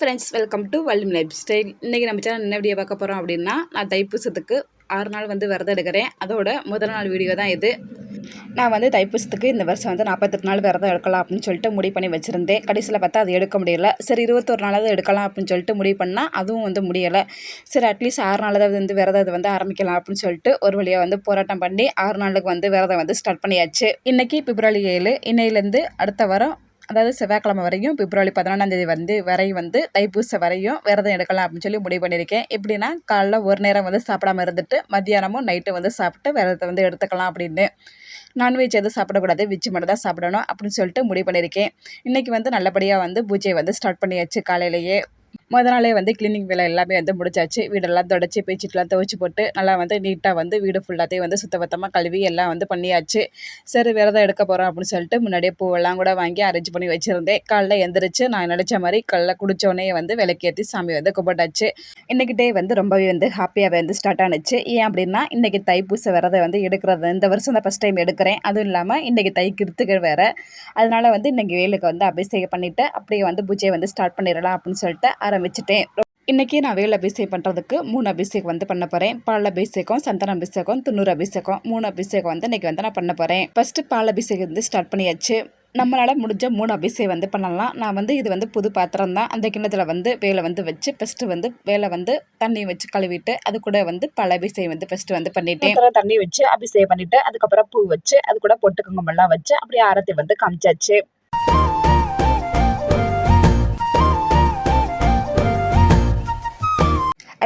Friends welcome to வல்லும் life style இன்றைக்கி நம்ம சேனல் என்ன வீடியோ பார்க்க போகிறோம் அப்படின்னா நான் தைப்பூசத்துக்கு ஆறு நாள் வந்து விரதம் எடுக்கிறேன். அதோட முதல் நாள் வீடியோ தான் இது. நான் வந்து தைப்பூசத்துக்கு இந்த வருஷம் வந்து நாற்பத்தெட்டு நாள் விரதம் எடுக்கலாம் அப்படின்னு சொல்லிட்டு முடிவு பண்ணி வச்சுருந்தேன். கடைசியில் பார்த்தா அது எடுக்க முடியல. சரி இருபத்தொரு நாளாவது எடுக்கலாம் அப்படின்னு சொல்லிட்டு முடிவு பண்ணால் அதுவும் வந்து முடியலை. சரி அட்லீஸ்ட் ஆறு நாளாவது வந்து விரதம் வந்து ஆரம்பிக்கலாம் அப்படின்னு சொல்லிட்டு ஒரு வழியாக வந்து போராட்டம் பண்ணி ஆறு நாளுக்கு வந்து விரதம் வந்து ஸ்டார்ட் பண்ணியாச்சு. இன்றைக்கி பிப்ரவரி ஏழு இன்னையிலேருந்து அடுத்த வாரம் அதாவது செவ்வாய்க்கிழமை வரையும் பிப்ரவரி பதினொன்றாம் தேதி வந்து வரையும் வந்து தைப்பூசம் வரையும் விரதம் எடுக்கலாம் அப்படின்னு சொல்லி முடிவு பண்ணியிருக்கேன். எப்படின்னா காலைல ஒரு நேரம் வந்து சாப்பிடாம இருந்துட்டு மத்தியானமும் நைட்டு வந்து சாப்பிட்டு விரதத்தை வந்து எடுத்துக்கலாம் அப்படின்னு. நான்வெஜ் எதுவும் சாப்பிடக்கூடாது வெஜ் மட்டும் தான் சாப்பிடணும் அப்படின்னு சொல்லிட்டு முடிவு பண்ணியிருக்கேன். இன்றைக்கி வந்து நல்லபடியாக வந்து பூஜையை வந்து ஸ்டார்ட் பண்ணியாச்சு காலையிலேயே. முத நாளே வந்து கிளீனிங் வேலை எல்லாமே வந்து முடிச்சாச்சு. வீடெல்லாம் தொடச்சி பேச்சிட்டுலாம் துவைச்சி போட்டு நல்லா வந்து நீட்டாக வந்து வீடு ஃபுல்லாத்தையும் வந்து சுத்தபத்தமாக கழுவி எல்லாம் வந்து பண்ணியாச்சு. சரி விரதம் எடுக்க போகிறோம் அப்படின்னு சொல்லிட்டு முன்னாடியே பூவெல்லாம் கூட வாங்கி அரேஞ்ச் பண்ணி வச்சுருந்தேன். காலைல எந்திரிச்சு நான் நினச்ச மாதிரி காலைல குடித்தோடனே வந்து விளக்கேற்றி சாமி வந்து கும்பிட்டாச்சு. இன்றைக்கி டே வந்து ரொம்பவே வந்து ஹாப்பியாகவே வந்து ஸ்டார்ட் ஆனுச்சு. ஏன் அப்படின்னா இன்றைக்கி தைப்பூச விரதம் வந்து எடுக்கிறது இந்த வருஷம் தான் ஃபஸ்ட் டைம் எடுக்கிறேன். அதுவும் இல்லாமல் இன்றைக்கி தை கிருத்துகள் வேறு. அதனால் வந்து இன்றைக்கி வேலுக்கு வந்து அபிஷேகம் பண்ணிவிட்டு அப்படியே வந்து பூஜையை வந்து ஸ்டார்ட் பண்ணிடலாம் அப்படின்னு சொல்லிட்டு ஆரம்பிச்சிட்டேன். இன்றைக்கி நான் வேல் அபிஷேகம் பண்ணுறதுக்கு மூணு அபிஷேகம் வந்து பண்ண போகிறேன் பால் அபிஷேகம் சந்தன அபிஷேகம் துண்ணூறு அபிஷேகம். மூணு அபிஷேகம் வந்து இன்றைக்கி வந்து நான் பண்ண போகிறேன் ஃபஸ்ட்டு பால் அபிஷேகம் வந்து ஸ்டார்ட் பண்ணியாச்சு. நம்மளால் முடிஞ்ச மூணு அபிஷேகம் வந்து பண்ணலாம். நான் வந்து இது வந்து புது பாத்திரம் தான். அந்த கிண்ணத்தில் வந்து வேலை வந்து வச்சு ஃபஸ்ட்டு வந்து வேலை வந்து தண்ணி வச்சு கழுவிட்டு அது கூட வந்து பல அபிஷேகம் வந்து ஃபஸ்ட்டு வந்து பண்ணிட்டேன். தண்ணி வச்சு அபிஷேகம் பண்ணிவிட்டு அதுக்கப்புறம் பூ வச்சு அது கூட பொட்டு குங்குமம்லாம் வச்சு அப்படியே ஆரத்தை வந்து காமிச்சாச்சு.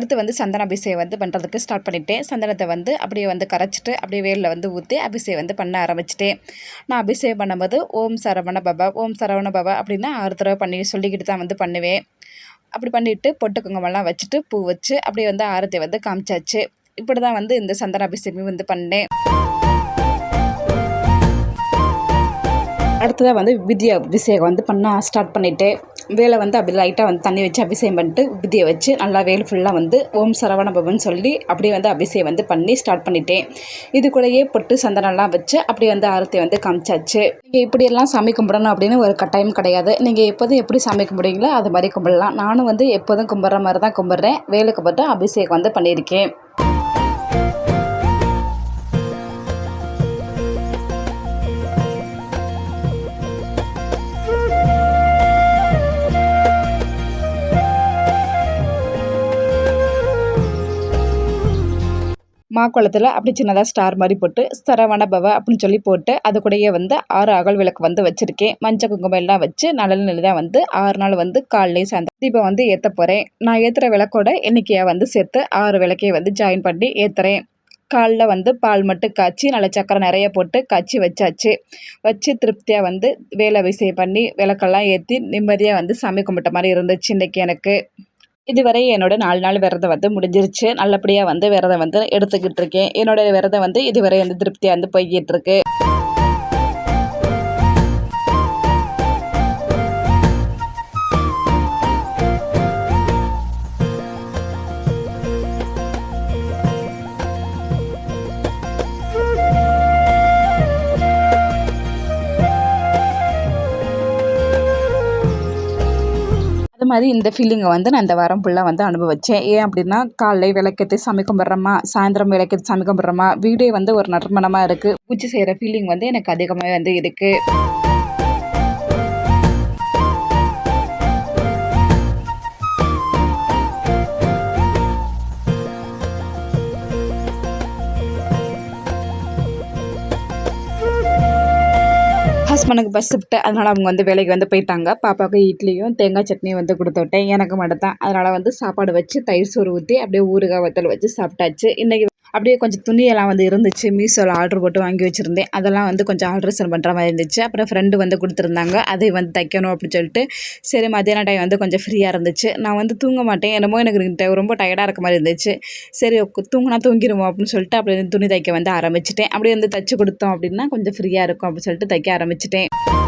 அடுத்து வந்து சந்தன அபிஷேகம் வந்து பண்ணுறதுக்கு ஸ்டார்ட் பண்ணிட்டேன். சந்தனத்தை வந்து அப்படியே வந்து கரைச்சிட்டு அப்படியே வேலில் வந்து ஊற்றி அபிஷேகம் வந்து பண்ண ஆரம்பிச்சிட்டேன். நான் அபிஷேகம் பண்ணும்போது ஓம் சரவண பாபா ஓம் சரவண பாபா அப்படின்னு ஆறு தடவை பண்ணி சொல்லிக்கிட்டு தான் வந்து பண்ணுவேன். அப்படி பண்ணிவிட்டு பொட்டு குங்குமம்லாம் வச்சுட்டு பூ வச்சு அப்படியே வந்து ஆரத்தை வந்து காமிச்சாச்சு. இப்படி தான் வந்து இந்த சந்தன அபிஷேகமே வந்து பண்ணேன். அடுத்ததாக வந்து வித்யா அபிஷேகம் வந்து பண்ண ஸ்டார்ட் பண்ணிவிட்டு வேலை வந்து அப்படி லைட்டாக வந்து தண்ணி வச்சு அபிஷேகம் பண்ணிட்டு விதியை வச்சு நல்லா வேல் ஃபுல்லாக வந்து ஓம் சரவண பவன் சொல்லி அப்படியே வந்து அபிஷேகம் வந்து பண்ணி ஸ்டார்ட் பண்ணிட்டேன். இது கூடயே பொட்டு சந்தனம்லாம் வச்சு அப்படியே வந்து ஆரத்தி வந்து காமிச்சாச்சு. நீங்கள் இப்படியெல்லாம் சாமி கும்பிடணும் அப்படின்னு ஒரு கட்டாயம் கிடையாது. நீங்கள் எப்போதும் எப்படி சாமி கும்பிடுவீங்களோ அது மாதிரி கும்பிடலாம். நானும் வந்து எப்போதும் கும்பிட்ற மாதிரி தான் கும்பிட்றேன். வேலைக்கு கும்பிட்டு அபிஷேகம் வந்து பண்ணியிருக்கேன். மாக்குளத்தில் அப்படி சின்னதாக ஸ்டார் மாதிரி போட்டு சரவண பவ அப்படின்னு சொல்லி போட்டு அது கூடயே வந்து ஆறு அகல் விளக்கு வந்து வச்சுருக்கேன். மஞ்சள் குங்குமம் எல்லாம் வச்சு நல்ல நிலையாக வந்து ஆறு நாள் வந்து காலையிலேயே சாயந்தரம் தீபம் வந்து ஏற்ற போகிறேன் நான் ஏற்றுற விளக்கோட எண்ணிக்கையாக வந்து சேர்த்து ஆறு விளக்கையை வந்து ஜாயின் பண்ணி ஏற்றுறேன் காலில் வந்து பால் மட்டும் காய்ச்சி நல்ல சக்கரை நிறைய போட்டு காய்ச்சி வச்சாச்சு. வச்சு திருப்தியாக வந்து வேலை விசை பண்ணி விளக்கெல்லாம் ஏற்றி நிம்மதியாக வந்து சாமி கும்பிட்ட மாதிரி இருந்துச்சு இன்றைக்கி எனக்கு. இதுவரை என்னோட நாலு நாள் விரதம் வந்து முடிஞ்சிருச்சு. நல்லபடியாக வந்து விரதம் வந்து எடுத்துக்கிட்டு இருக்கேன் என்னோட விரதம் வந்து இதுவரை வந்து திருப்தியாக வந்து போய்கிட்டு இருக்கு மாதிரி இந்த ஃபீலிங்கை வந்து நான் இந்த வாரம் ஃபுல்லாக வந்து அனுபவித்தேன் ஏன் அப்படின்னா காலைல விளக்கேற்றி சாமி கும்பிட்றோமா? சாயந்தரம் விளக்கத்து சாமி கும்பிட்றோமா? வீடே வந்து ஒரு நறுமணமாக இருக்குது பூச்சி செய்கிற ஃபீலிங் வந்து எனக்கு அதிகமாக வந்து இருக்குது ஹஸ்பண்டுக்கு பஸ் ஷிஃப்ட்டு அதனால் அவங்க வந்து வேலைக்கு வந்து போயிட்டாங்க. பாப்பாவுக்கு இட்லியும் தேங்காய் சட்னியும் வந்து கொடுத்து விட்டேன். எனக்கு மட்டும் தான் அதனால் வந்து சாப்பாடு வச்சு தயிர் சோறு ஊற்றி அப்படியே ஊறுகாய் வத்தல் வச்சு சாப்பிட்டாச்சு. இன்றைக்கி அப்படியே கொஞ்சம் துணியெல்லாம் வந்து இருந்துச்சு. மீஷோவில் ஆர்டர் போட்டு வாங்கி வச்சுருந்தேன். அதெல்லாம் வந்து கொஞ்சம் ஆல்ட்ரேஷன் பண்ணுற மாதிரி இருந்துச்சு. அப்புறம் ஃப்ரெண்டு வந்து கொடுத்துருந்தாங்க. அதை வந்து தைக்கணும் அப்படின்னு சொல்லிட்டு. சரி மத்தியான டைம் வந்து கொஞ்சம் ஃப்ரீயாக இருந்துச்சு. நான் வந்து தூங்க மாட்டேன். என்னமோ எனக்கு ரொம்ப டயர்டாக இருக்க மாதிரி இருந்துச்சு. சரி தூங்கினா தூங்கிடுவோம் அப்படின்னு சொல்லிட்டு அப்படியே வந்து துணி தைக்க வந்து ஆரம்பிச்சிட்டேன். அப்படியே வந்து தைச்சி கொடுத்தோம் அப்படின்னா கொஞ்சம் ஃப்ரீயாக இருக்கும் அப்படின்னு சொல்லிட்டு தைக்க ஆரம்பிச்சிட்டேன்.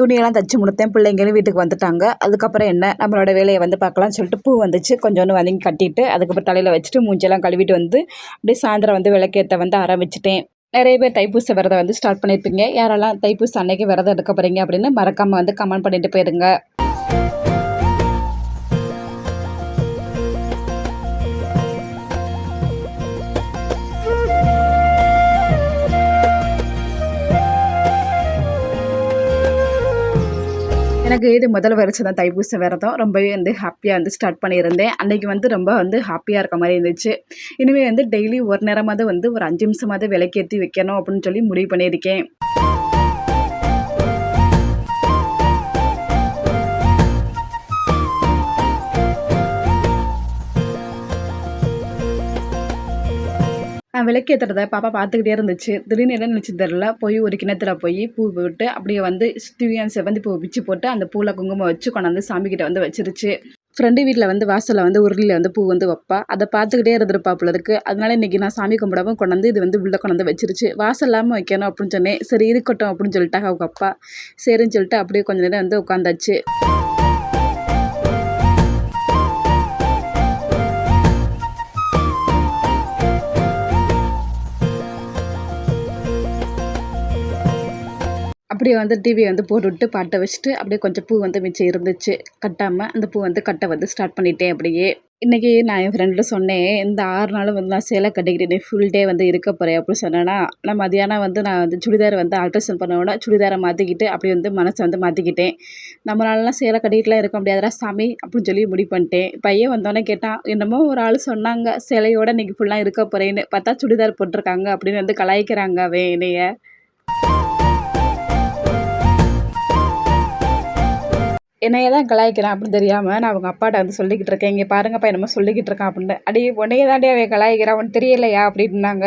துணியெல்லாம் தச்சு முடித்தேன். பிள்ளைங்களும் வீட்டுக்கு வந்துட்டாங்க. அதுக்கப்புறம் என்ன? நம்மளோட வேலையை வந்து பார்க்கலாம்னு சொல்லிட்டு பூ வந்துச்சு. கொஞ்சோண்டு வதங்கி கட்டிட்டு அதுக்கப்புறம் தலையில் வச்சுட்டு மூஞ்செல்லாம் கழுவிட்டு வந்து அப்படியே சாயந்தரம் வந்து விளக்கேற்ற வந்து ஆரம்பிச்சிட்டேன். நிறைய பேர் தைப்பூச விரதம் வந்து ஸ்டார்ட் பண்ணியிருப்பீங்க. யாரெல்லாம் தைப்பூச அன்னைக்கு விரதம் எடுக்க போகிறீங்க அப்படின்னு மறக்காமல் வந்து கமெண்ட் பண்ணிட்டு போயிருங்க. எனக்கு இது முதல் வருஷம் தான் தைப்பூச விரதம். ரொம்பவே வந்து ஹாப்பியாக வந்து ஸ்டார்ட் பண்ணியிருந்தேன். அன்றைக்கி வந்து ரொம்ப வந்து ஹாப்பியாக இருக்க மாதிரி இருந்துச்சு. இனிமேல் வந்து டெய்லி ஒரு நேரமாவது வந்து ஒரு அஞ்சு நிமிஷமாவது விளக்கேற்றி வைக்கணும் அப்படின்னு சொல்லி முடிவு பண்ணியிருக்கேன். நான் விளக்கேற்றுறத பாப்பா பார்த்துக்கிட்டே இருந்துச்சு. திடீர்னு என்ன நினச்சி தெரில போய் ஒரு கிணத்துல போய் பூ போட்டு அப்படியே வந்து ஸ்டிவியன் செவந்தி பூ பிச்சு போட்டு அந்த பூவில் குங்குமம் வச்சு கொண்டாந்து சாமிக்கிட்ட வந்து வச்சிருச்சு. ஃப்ரெண்டு வீட்டில் வந்து வாசலில் வந்து உருளியில் வந்து பூ வந்து வைப்பா. அதை பார்த்துக்கிட்டே இருந்திருப்பாப்புல இருக்குது அதனால இன்றைக்கி நான் சாமி கும்பிடாமல் கொண்டாந்து இது வந்து உள்ளே கொண்டாந்து வச்சிருச்சு. வாசல் இல்லாமல் வைக்கணும் அப்படின்னு சொன்னேன். சரி இருக்கட்டும் அப்படின்னு சொல்லிட்டாங்க அவங்க அப்பா. சரின்னு சொல்லிட்டு அப்படியே கொஞ்சம் நேரம் வந்து உட்காந்தாச்சு அப்படியே வந்து டிவியை வந்து போட்டுவிட்டு பாட்டை வச்சுட்டு அப்படியே கொஞ்சம் பூ வந்து மிச்சம் இருந்துச்சு. கட்டாமல் அந்த பூ வந்து கட்ட வந்து ஸ்டார்ட் பண்ணிட்டேன் அப்படியே. இன்றைக்கி நான் என் ஃப்ரெண்டில் சொன்னேன் இந்த ஆறு நாளும் வந்து நான் சேலை கட்டிக்கிட்டேன் ஃபுல் டே வந்து இருக்க போகிறேன் அப்படின்னு சொன்னேன்னா நான் மதியானம் வந்து நான் வந்து சுடிதார் வந்து அல்ட்ரேஷன் பண்ணோட சுடிதாரை மாற்றிக்கிட்டு அப்படி வந்து மனசை வந்து மாற்றிக்கிட்டேன் நம்மளாலலாம் சேலை கட்டிக்கிட்டுலாம் இருக்க முடியாதுடா சாமி அப்படின்னு சொல்லி முடிவு பண்ணிட்டேன். பையன் வந்தோடனே கேட்டான் என்னமோ ஒரு ஆள் சொன்னாங்க சேலையோட இன்றைக்கி ஃபுல்லாக இருக்க போகிறேன்னு பார்த்தா சுடிதார் போட்டிருக்காங்க அப்படின்னு வந்து கலாய்க்கிறாங்க அவன் என்னைய. என்னைய தான் கலாய்க்கிறான் அப்படின்னு தெரியாமல் நான் அவங்க அப்பாட்ட வந்து சொல்லிக்கிட்டு இருக்கேன். இங்கே பாருங்கப்பா என்னமோ சொல்லிக்கிட்டு இருக்கான் அப்படின்னு. அடி உன்னையே தாண்டி அவன் கலாய்க்கிறான் அவன் தெரியலையா அப்படின்னாங்க.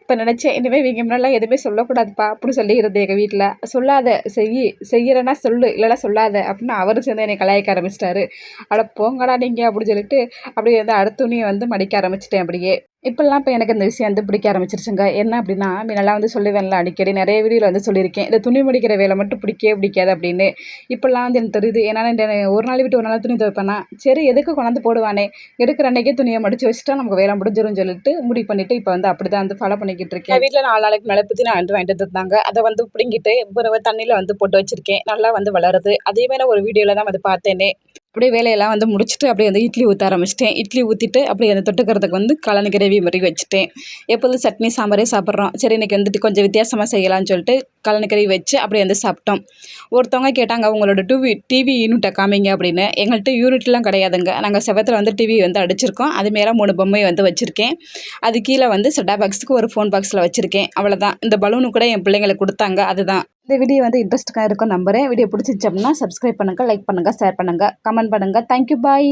இப்போ நினச்சேன் இனிமேல் இவங்க முன்னெல்லாம் எதுவுமே சொல்லக்கூடாதுப்பா அப்படின்னு சொல்லிக்கிறது எங்கள் வீட்டில் சொல்லாத செய் செய்கிறேன்னா சொல்லு இல்லைனா சொல்லாத அப்படின்னு அவரும் சேர்ந்து என்னை கலாய்க்க ஆரம்பிச்சிட்டாரு. அட போங்கடா நீங்கள் அப்படின்னு சொல்லிட்டு அப்படியே வந்து அடுத்த துணியை வந்து மடிக்க ஆரம்பிச்சிட்டேன் அப்படியே. இப்போல்லாம் இப்போ எனக்கு இந்த விஷயம் வந்து பிடிக்க ஆரம்பிச்சிருச்சுங்க. என்ன அப்படின்னா முன்னெல்லாம் வந்து சொல்லுவேன்ல அடிக்கடி நிறைய வீடியோவில் வந்து சொல்லியிருக்கேன். இந்த துணி முடிக்கிற வேலை மட்டும் பிடிக்கவே பிடிக்காது அப்படின்னு. இப்போல்லாம் வந்து எனக்கு தெரியுது ஏன்னா இந்த ஒரு நாள் விட்டு ஒரு நாள் துணி துவைப்பேன்னா சரி எதுக்கு கொண்டாந்து போடுவானே? எடுக்கிற அன்னைக்கே துணியை மடித்து வச்சுட்டா நமக்கு வேலை முடிஞ்சிரும் சொல்லிட்டு முடிவு பண்ணிவிட்டு இப்போ வந்து அப்படி தான் வந்து ஃபாலோ பண்ணிக்கிட்டு இருக்கேன். வீட்டில் நாலு நாளைக்கு மேலே பற்றி நான் வந்து வாங்கிட்டு இருந்தாங்க அதை வந்து பிடிங்கிட்டு ஒரு தண்ணியில் வந்து போட்டு வச்சுருக்கேன். நல்லா வந்து வளருது. அதே மாதிரி ஒரு வீடியோவில் தான் வந்து பார்த்தேனே. அப்படியே வேலையெல்லாம் வந்து முடிச்சுட்டு அப்படியே வந்து இட்லி ஊற்ற ஆரம்பிச்சிட்டேன். இட்லி ஊற்றிட்டு அப்படியே அந்த தொட்டுக்கிறதுக்கு வந்து கலனி கிரேவி மாதிரி வச்சுட்டேன். எப்போதும் சட்னி சாம்பாரே சாப்பிட்றோம். சரி இன்றைக்கி வந்துட்டு கொஞ்சம் வித்தியாசமாக செய்யலாம்னு சொல்லிட்டு கலனி கிரேவி வச்சு அப்படியே வந்து சாப்பிட்டோம். ஒருத்தவங்க கேட்டாங்க அவங்களோட டிவி டிவி யூனிட்டை காமிங்க அப்படின்னு. எங்கள்கிட்ட யூனிட்லாம் கிடையாதுங்க. நாங்கள் செவத்தில் வந்து டிவி வந்து அடிச்சிருக்கோம். அதுமாரி மூணு பொம்மை வந்து வச்சுருக்கேன். அது கீழே வந்து செட்டா பாக்ஸுக்கு ஒரு ஃபோன் பாக்ஸில் வச்சுருக்கேன். அவ்வளோதான் இந்த பலூனு கூட என் பிள்ளைங்களுக்கு கொடுத்தாங்க. அதுதான். இந்த வீடியோ வந்து இன்ட்ரெஸ்ட்டுக்காக இருக்கும் நம்புகிறேன் வீடியோ பிடிச்சிச்சு அப்படின்னா சப்ஸ்கிரைப் பண்ணுங்கள் லைக் பண்ணுங்கள் ஷேர் பண்ணுங்கள் கமெண்ட் பண்ணுங்கள் தேங்க்யூ பாய்